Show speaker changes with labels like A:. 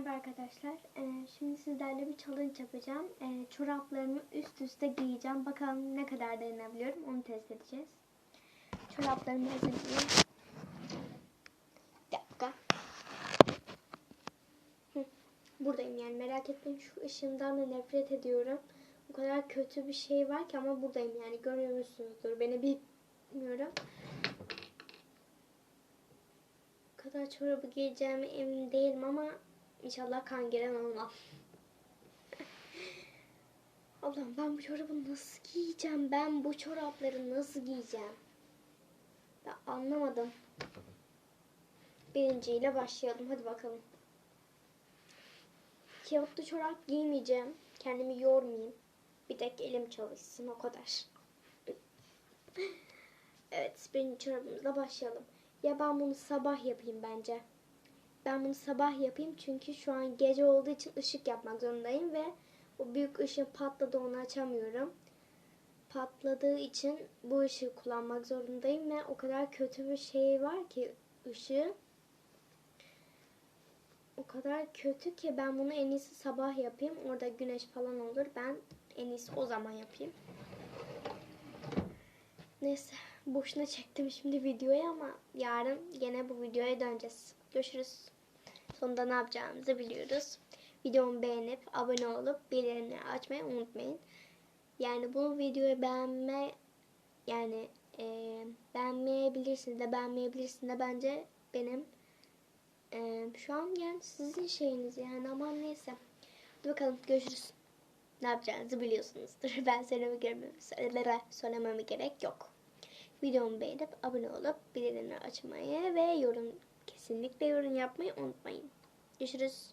A: Merhaba arkadaşlar. Ee, şimdi sizlerle bir challenge yapacağım. Ee, çoraplarımı üst üste giyeceğim. Bakalım ne kadar dayanabiliyorum. Onu test edeceğiz. Çoraplarımı hazırlayayım. Bir dakika. Buradayım yani merak etmeyin. Şu ışığımdan da nefret ediyorum. O kadar kötü bir şey var ki ama buradayım yani. Görüyorsunuzdur. Beni bilmiyorum. Kadar çorabı giyeceğime emin değilim ama inşallah kangren olmam. Allah'ım ben bu çorabı nasıl giyeceğim? Ben bu çorapları nasıl giyeceğim? Ben anlamadım. Birinciyle başlayalım. Hadi bakalım. Kağıtlı çorap giymeyeceğim. Kendimi yormayayım. Bir tek elim çalışsın o kadar. Evet birinci çorabımızla başlayalım. Ya ben bunu sabah yapayım bence. Ben bunu sabah yapayım çünkü şu an gece olduğu için ışık yapmak zorundayım ve o büyük ışığın patladı onu açamıyorum. Patladığı için bu ışığı kullanmak zorundayım ve o kadar kötü bir şey var ki ışığı. O kadar kötü ki ben bunu en iyisi sabah yapayım. Orada güneş falan olur. Ben en iyisi o zaman yapayım. Neyse boşuna çektim şimdi videoyu ama yarın yine bu videoya döneceğiz. Görüşürüz. Sonunda ne yapacağımızı biliyoruz. Videomu beğenip abone olup bildirimleri açmayı unutmayın. Yani bu videoyu beğenme yani e, beğenmeyebilirsiniz de beğenmeyebilirsiniz de bence benim e, şu an yani sizin şeyiniz yani ama neyse. Hadi bakalım görüşürüz. Ne yapacağınızı biliyorsunuzdur. Ben söylememe, söylememe gerek yok. Videomu beğenip abone olup bildirimleri açmayı ve yorum kesinlikle yorum yapmayı unutmayın. Görüşürüz.